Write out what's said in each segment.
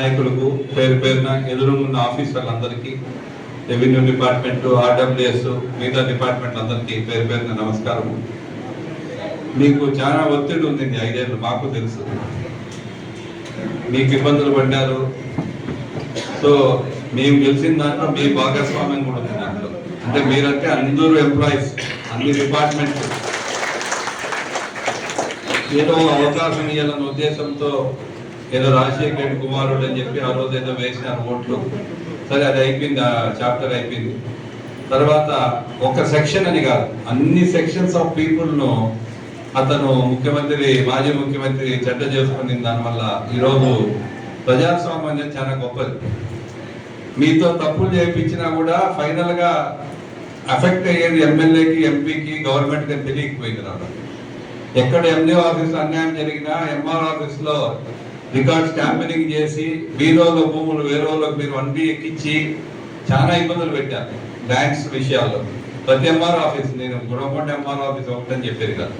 నాయకులకు పేరు పేరున ఎదురున్న ఆఫీసర్లందరికీ రెవెన్యూ డిపార్ట్మెంట్ ఆర్డబ్ల్యూఎస్ మిగతా డిపార్ట్మెంట్ అందరికీ పేరు పేరున నమస్కారం మీకు చాలా ఒత్తిడి ఉంది ఐదేళ్ళు మాకు తెలుసు. మీకు ఇబ్బందులు పడ్డారు. సో మేము గెలిచిన దాంట్లో మీ భాగస్వామ్యం కూడా ఉంది దాంట్లో. అంటే మీరంటే అందరూ ఎంప్లాయీస్ అన్ని డిపార్ట్మెంట్ ఏదో అవకాశం ఇవ్వాలన్న ఉద్దేశంతో ఏదో రాజశేఖర రెడ్డి కుమారుడు అని చెప్పి ఆ రోజు ఏదో వేసినారు ఓట్లు. సరే అది అయిపోయింది ఆ చాప్టర్ అయిపోయింది. తర్వాత ఒక సెక్షన్ అని కాదు అన్ని సెక్షన్స్ ఆఫ్ పీపుల్ను అతను ముఖ్యమంత్రి మాజీ ముఖ్యమంత్రి చెడ్డ చేసుకుని దానివల్ల ఈరోజు ప్రజాస్వామ్యం అనేది చాలా గొప్పది. మీతో తప్పులు చేయించినా కూడా ఫైనల్గా అఫెక్ట్ అయ్యేది ఎమ్మెల్యేకి ఎంపీకి గవర్నమెంట్కి తెలియకపోయింది రావడం. ఎక్కడ ఎండిఓ ఆఫీస్ అన్యాయం జరిగినా ఎంఆర్ ఆఫీస్లో రికార్డ్ స్టాంపరింగ్ చేసి బీరోల భూములు వేరే వాళ్ళకి మీరు వన్ బి ఎక్కించి చాలా ఇబ్బందులు పెట్టారు బ్యాంక్స్ విషయాల్లో. ప్రతి ఎంఆర్ ఆఫీస్ నేను గుణకొండ ఎంఆర్ ఆఫీస్ ఒకటని చెప్పేది కాదు.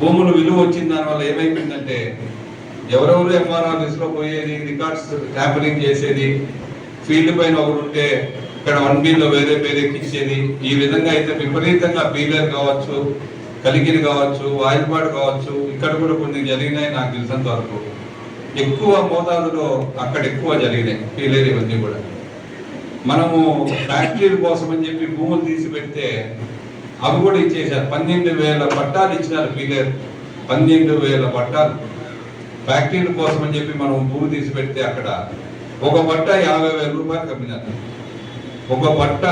భూములు విలువ వచ్చిన దాని వల్ల ఏమైపోయిందంటే ఎవరెవరు ఎంఆర్ ఆఫీస్లో పోయేది రికార్డ్స్ ట్యాంపరింగ్ చేసేది ఫీల్డ్ పైన ఒకరు ఉంటే ఇక్కడ వన్ బిలో వేరే పేరు ఎక్కించేది. ఈ విధంగా అయితే విపరీతంగా బీలర్ కావచ్చు కలిగిరి కావచ్చు వాయిల్పాడు కావచ్చు ఇక్కడ కూడా కొన్ని జరిగినాయి నాకు తెలిసినంత వరకు. ఎక్కువ మోతాదులో అక్కడ ఎక్కువ జరిగినాయి పీలేరు ఇవన్నీ కూడా. మనము ఫ్యాక్టరీల కోసం అని చెప్పి భూములు తీసి పెడితే అవి కూడా ఇచ్చేసారు పన్నెండు వేల పట్టాలు ఇచ్చినారు పీలేరు. పన్నెండు వేల పట్టాలు. ఫ్యాక్టరీల కోసం అని చెప్పి మనం భూమి తీసి పెడితే అక్కడ ఒక పట్ట యాభై వేల రూపాయలు కమ్మినారు ఒక పట్ట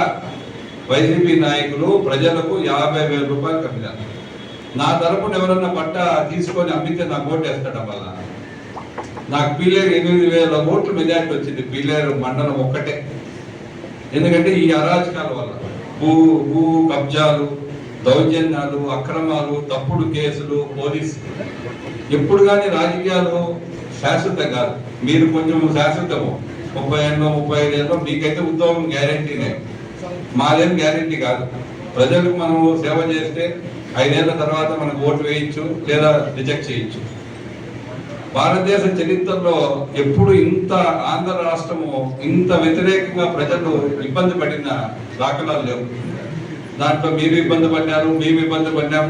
వైసీపీ నాయకులు ప్రజలకు యాభై వేల రూపాయలు కమ్మినారు నా తరపున ఎవరన్నా పట్ట తీసుకొని అమ్మితే నాకు ఓటు వేస్తాడు నాకు పీలేరు ఎనిమిది వేల ఓట్లు మెజార్టీ వచ్చింది. పీలేరు మండలం ఒక్కటే. ఎందుకంటే ఈ అరాచకాల వల్ల. భూ భూ కబ్జాలు దౌర్జన్యాలు అక్రమాలు తప్పుడు కేసులు పోలీసు. ఎప్పుడు కానీ రాజకీయాలు శాశ్వతం కాదు. మీరు కొంచెం శాశ్వతము. ముప్పై ఏళ్ళు ముప్పై ఐదు ఏళ్ళు మీకైతే ఉద్యోగం గ్యారంటీనే. మాదేం గ్యారంటీ కాదు. ప్రజలకు మనము సేవ చేస్తే ఐదేళ్ళ తర్వాత మనకు ఓటు వేయచ్చు లేదా రిజెక్ట్ చేయొచ్చు. భారతదేశ చరిత్రలో ఎప్పుడు ఇంత ఆంధ్ర రాష్ట్రము ఇంత వ్యతిరేకంగా ప్రజలు ఇబ్బంది పడిన దాఖలాలు లేవు. దాంట్లో మీరు ఇబ్బంది పడ్డారు మేము ఇబ్బంది పడ్డాం.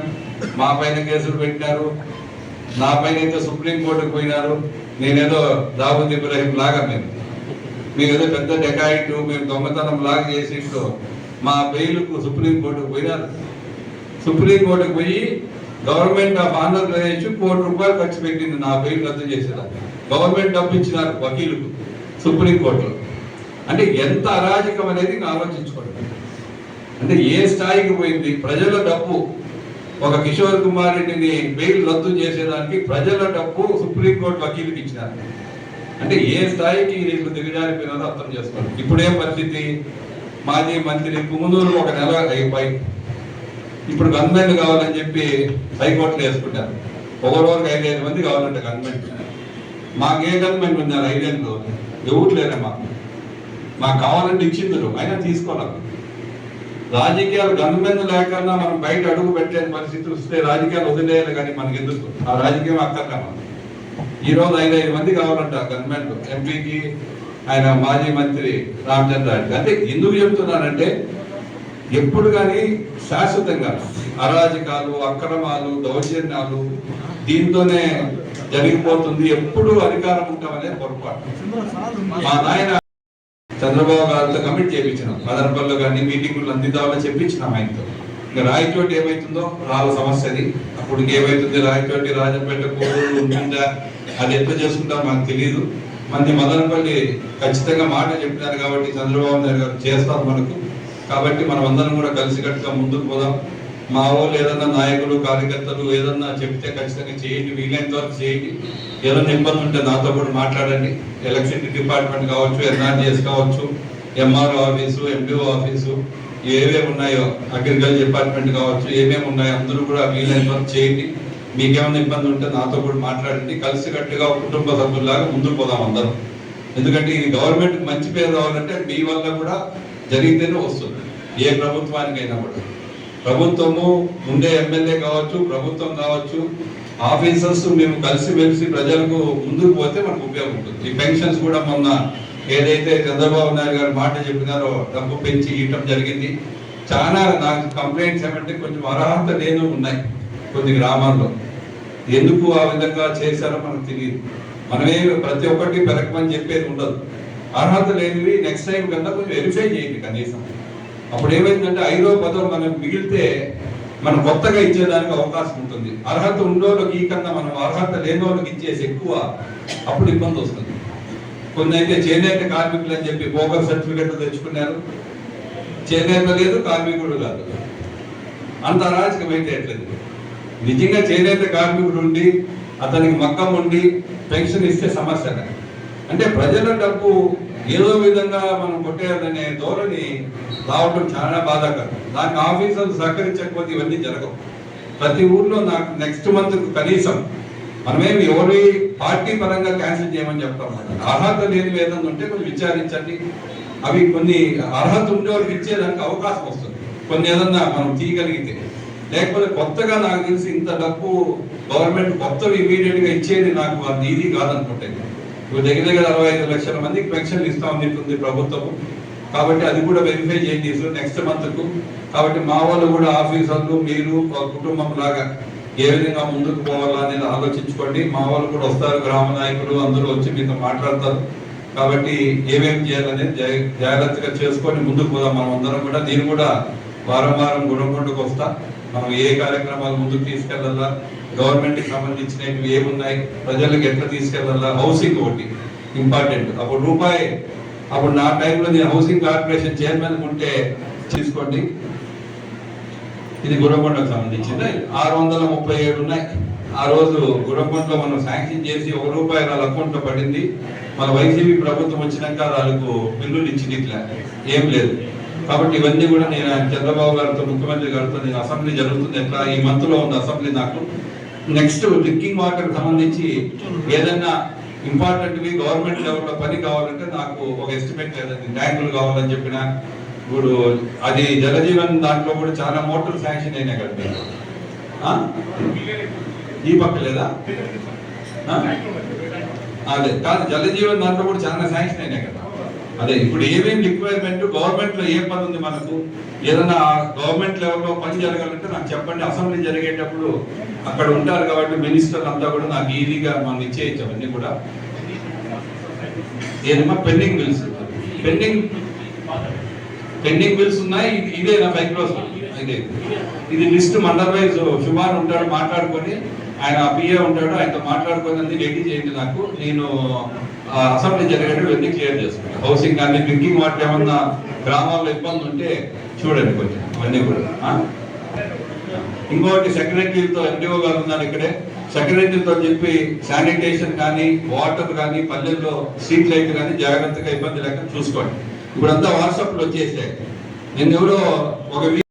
మా పైన కేసులు పెట్టినారు. నా పైన అయితే సుప్రీంకోర్టుకు పోయినారు. నేనేదో దావుద్ ఇబ్రాహిం లాగా మేము. మీరు ఏదో పెద్ద డెకాయిట్ మేము దొంగతనం లాగా చేసినట్టు మా బెయిల్కు సుప్రీంకోర్టుకు పోయినారు. సుప్రీంకోర్టుకు పోయి గవర్నమెంట్ ఆఫ్ ఆంధ్రప్రదేశ్ కోటి రూపాయలు ఖర్చు పెట్టింది నా బెయిల్ రద్దు చేసేదాన్ని గవర్నమెంట్ డబ్బు ఇచ్చినారు వకీలుకు సుప్రీంకోర్టులో. అంటే ఎంత అరాజకం అనేది ఆలోచించుకోండి అంటే ఏ స్థాయికి పోయింది? ప్రజల డబ్బు. ఒక కిషోర్ కుమార్ రెడ్డిని బెయిల్ రద్దు చేసేదానికి ప్రజల డబ్బు సుప్రీంకోర్టు వకీలుకి ఇచ్చినారు. అంటే ఏ స్థాయికి వీళ్ళు దిగజారిపోయినారో అర్థం చేసుకోండి. ఇప్పుడేం పరిస్థితి? మాజీ మంత్రి కుముదూరు ఒక నెల అయిపోయి ఇప్పుడు గన్మెన్ కావాలని చెప్పి హైకోర్టులో వేసుకుంటారు. ఒక ఐదు ఐదు మంది కావాలంటే గన్మెన్ మాకు ఏ గవర్నమెంట్ ఉన్నారు ఐదేళ్ళు ఎవరు లేరే మాకు. మాకు కావాలంటే ఇచ్చిందరు అయినా తీసుకోవాలి రాజకీయాలు గన్మెన్ లేకుండా మనం బయట అడుగు పెట్టే పరిస్థితి వస్తే రాజకీయాలు వదిలేయాలి కానీ మనకి ఎందుకు? ఆ రాజకీయం అక్కర్లే మనం ఈ రోజు ఐదు ఐదు మంది కావాలంట గవర్నమెంట్ ఎంపీకి ఆయన మాజీ మంత్రి రామచంద్ర రెడ్డి అంటే ఎందుకు చెప్తున్నానంటే ఎప్పుడు కానీ శాశ్వతంగా అరాజకాలు అక్రమాలు దౌర్జన్యాలు దీంతోనే జరిగిపోతుంది. ఎప్పుడు అధికారం ఉంటామనే పొరపాటు. మా నాయన చంద్రబాబు గారితో కమిట్ చేయించినాం మదనపల్లిలో కానీ మీటింగులు అందిద్దామని చెప్పించినాం ఆయనతో. ఇంకా రాయచోటి ఏమైతుందో రాళ్ళ సమస్య అది అప్పుడు ఏమైతుంది రాయచోటి రాజంపేట కోడూరు ఉంటుందా అది ఎంత చేసుకుంటామో మాకు తెలియదు మంది మదనపల్లి ఖచ్చితంగా మాట చెప్పినారు కాబట్టి చంద్రబాబు నాయుడు గారు చేస్తారు మనకు. కాబట్టి మనం అందరం కూడా కలిసికట్టుగా ముందుకు పోదాం. మా వాళ్ళు ఏదన్నా నాయకులు కార్యకర్తలు ఏదన్నా చెప్తే ఖచ్చితంగా చేయండి. వీలైనంత వరకు చేయండి. ఏదన్నా ఇబ్బంది ఉంటే నాతో కూడా మాట్లాడండి. ఎలక్షన్ డిపార్ట్మెంట్ కావచ్చు ఎన్ఆర్జిఎస్ కావచ్చు ఎంఆర్ఓ ఆఫీసు ఎంపీఓ ఆఫీసు ఏవేమి ఉన్నాయో అగ్రికల్చర్ డిపార్ట్మెంట్ కావచ్చు ఏమేమి ఉన్నాయో అందరూ కూడా వీలైనంత వరకు చేయండి. మీకేమైనా ఇబ్బంది ఉంటే నాతో కూడా మాట్లాడండి. కలిసికట్టుగా కట్టుగా కుటుంబ సభ్యుల్లాగా ముందుకు పోదాం అందరం. ఎందుకంటే ఇది గవర్నమెంట్ మంచి పేరు రావాలంటే మీ వల్ల కూడా జరిగితేనే వస్తుంది. ఏ ప్రభుత్వానికైనా కూడా. ప్రభుత్వము ఉండే ఎమ్మెల్యే కావచ్చు ప్రభుత్వం కావచ్చు ఆఫీసర్స్ మేము కలిసి మెలిసి ప్రజలకు ముందుకు పోతే మనకు ఉపయోగం ఉంటుంది. ఈ పెన్షన్స్ కూడా మొన్న ఏదైతే చంద్రబాబు నాయుడు గారు మాట చెప్పినారో డబ్బు పెంచి ఇవ్వటం జరిగింది. చాలా నాకు కంప్లైంట్స్ ఏమంటే కొంచెం అర్హత లేని ఉన్నాయి కొన్ని గ్రామాల్లో. ఎందుకు ఆ విధంగా చేశారో మనకు తెలియదు. మనమే ప్రతి ఒక్కటి పెరగమని చెప్పేది ఉండదు. అర్హత లేనివి నెక్స్ట్ టైం కన్నా కొంచెం వెరిఫై చేయండి కనీసం. అప్పుడు ఏమైందంటే ఐదో పదో మనం మిగిలితే మనం కొత్తగా ఇచ్చేదానికి అవకాశం ఉంటుంది. అర్హత ఉండోళ్ళకి ఈ కన్నా మనం అర్హత లేని వాళ్ళకి ఇచ్చేసి ఎక్కువ అప్పుడు ఇబ్బంది వస్తుంది. కొన్ని అయితే చేనేత కార్మికులు అని చెప్పి బోగస్ సర్టిఫికెట్లు తెచ్చుకున్నారు. చేనేత లేదు కార్మికుడు కాదు. అంత అరాచకం అయితే ఎట్లేదు. నిజంగా చేనేత కార్మికుడు ఉండి అతనికి మక్కం ఉండి పెన్షన్ ఇస్తే సమస్య అంటే ప్రజల డబ్బు ఏదో విధంగా మనం కొట్టేయాలనే ధోరణి రావడం చాలా బాధాకరం. దానికి ఆఫీసర్లు సహకరించకపోతే ఇవన్నీ జరగవు. ప్రతి ఊర్లో నాకు నెక్స్ట్ మంత్ కనీసం మనమేమి ఎవరి పార్టీ పరంగా క్యాన్సిల్ చేయమని చెప్తాం అర్హత లేని ఏదైనా ఉంటే కొంచెం విచారించండి. అవి కొన్ని అర్హత ఉండే వాళ్ళకి ఇచ్చేదానికి అవకాశం వస్తుంది. కొన్ని ఏదన్నా మనం తీయగలిగితే. లేకపోతే కొత్తగా నాకు తెలిసి ఇంత డబ్బు గవర్నమెంట్ కొత్తవి ఇమీడియట్గా ఇచ్చేది నాకు అది ఇది కాదనుకుంటే. ఇప్పుడు దగ్గర దగ్గర అరవై ఐదు లక్షల మందికి పెన్షన్లు ఇస్తామని చెప్తుంది ప్రభుత్వం కాబట్టి అది కూడా వెరిఫై చేయండి నెక్స్ట్ మంత్కు. కాబట్టి మా వాళ్ళు కూడా ఆఫీసర్లు మీరు కుటుంబం లాగా ఏ విధంగా ముందుకు పోవాలా అనేది ఆలోచించుకోండి. మా వాళ్ళు కూడా వస్తారు గ్రామ నాయకులు అందరూ వచ్చి మీతో మాట్లాడతారు. కాబట్టి ఏమేమి చేయాలనేది జాగ్రత్తగా చేసుకొని ముందుకు పోదాం. మనం అందరం కూడా నేను కూడా వారం వారం గుణకొండకు వస్తా. మనం ఏ కార్యక్రమాలు ముందుకు తీసుకెళ్ళాలా? గవర్నమెంట్కి సంబంధించినవి ఏమున్నాయి? ప్రజలకు ఎట్లా తీసుకెళ్ళాలా? హౌసింగ్ ఒకటి ఇంపార్టెంట్ అప్పుడు రూపాయి. అప్పుడు నా టైంలో నేను హౌసింగ్ కార్పొరేషన్ చైర్మన్ ఉంటే తీసుకోండి. ఇది గురకొండకు సంబంధించింది. ఆరు వందల ముప్పై ఏడు ఉన్నాయి. ఆ రోజు గురకొండలో మనం శాంక్షన్ చేసి ఒక రూపాయి వాళ్ళ అకౌంట్లో పడింది. మన వైసీపీ ప్రభుత్వం వచ్చినాక వాళ్ళకు బిల్లులు ఇచ్చింది ఇట్లా ఏం లేదు. కాబట్టి ఇవన్నీ కూడా నేను ఆయన చంద్రబాబు గారితో ముఖ్యమంత్రి గారితో నేను అసెంబ్లీ జరుగుతుంది. ఎట్లా? ఈ మంత్లో ఉంది అసెంబ్లీ నాకు. నెక్స్ట్ డ్రింకింగ్ వాటర్ సంబంధించి ఏదైనా ఇంపార్టెంట్ గవర్నమెంట్ లెవెల్లో పని కావాలంటే నాకు ఒక ఎస్టిమేట్ లేదండి. ట్యాంకులు కావాలని చెప్పిన ఇప్పుడు అది జలజీవన్ దాంట్లో కూడా చాలా మోటార్ శాంక్షన్ అయినాయి కదా ఈ పక్క లేదా? అదే. కాదు జలజీవన్ దాంట్లో కూడా చాలా శాంక్షన్ అయినాయి కదా. అదే ఇప్పుడు ఏమేమి రిక్వైర్మెంట్ గవర్నమెంట్లో ఏ పని ఉంది మనకు? ఏదైనా గవర్నమెంట్ లెవెల్లో పని జరగాలంటే నాకు చెప్పండి. అసెంబ్లీ జరిగేటప్పుడు అక్కడ ఉంటారు కాబట్టి మినిస్టర్ అంతా కూడా నాకు ఈజీగా మనం ఇచ్చేయచ్చు అవన్నీ కూడా. ఏదమ్మా pending bills pending pending bills ఉన్నాయి. ఇదే నా ఫైవ్ క్రోస్ ఇది లిస్ట్ మండల్ వైజ్ సుమారు ఉంటాడు మాట్లాడుకొని ఆయన పిఏ ఉంటాడు ఆయనతో మాట్లాడుకొని అన్ని రెడీ చేయండి నాకు. నేను అసెంబ్లీ జరిగేటప్పుడు ఇవన్నీ క్లియర్ చేసుకుంటాను హౌసింగ్ కానీ డ్రింకింగ్ వాటర్ ఏమన్నా గ్రామాల్లో ఇబ్బంది ఉంటే చూడండి కొంచెం అవన్నీ కూడా. ఆ? ఇంకొకటి సెక్రటరీతో ఎండిఓ గారు ఉన్నారు ఇక్కడే. సెక్రటరీతో చెప్పి శానిటేషన్ కానీ వాటర్ కానీ పల్లెల్లో స్ట్రీట్ లైట్ కానీ జాగ్రత్తగా ఇబ్బంది లేక చూసుకోండి. ఇప్పుడంతా వాట్సాప్లో వచ్చేసాయి. నేను ఎవరో ఒక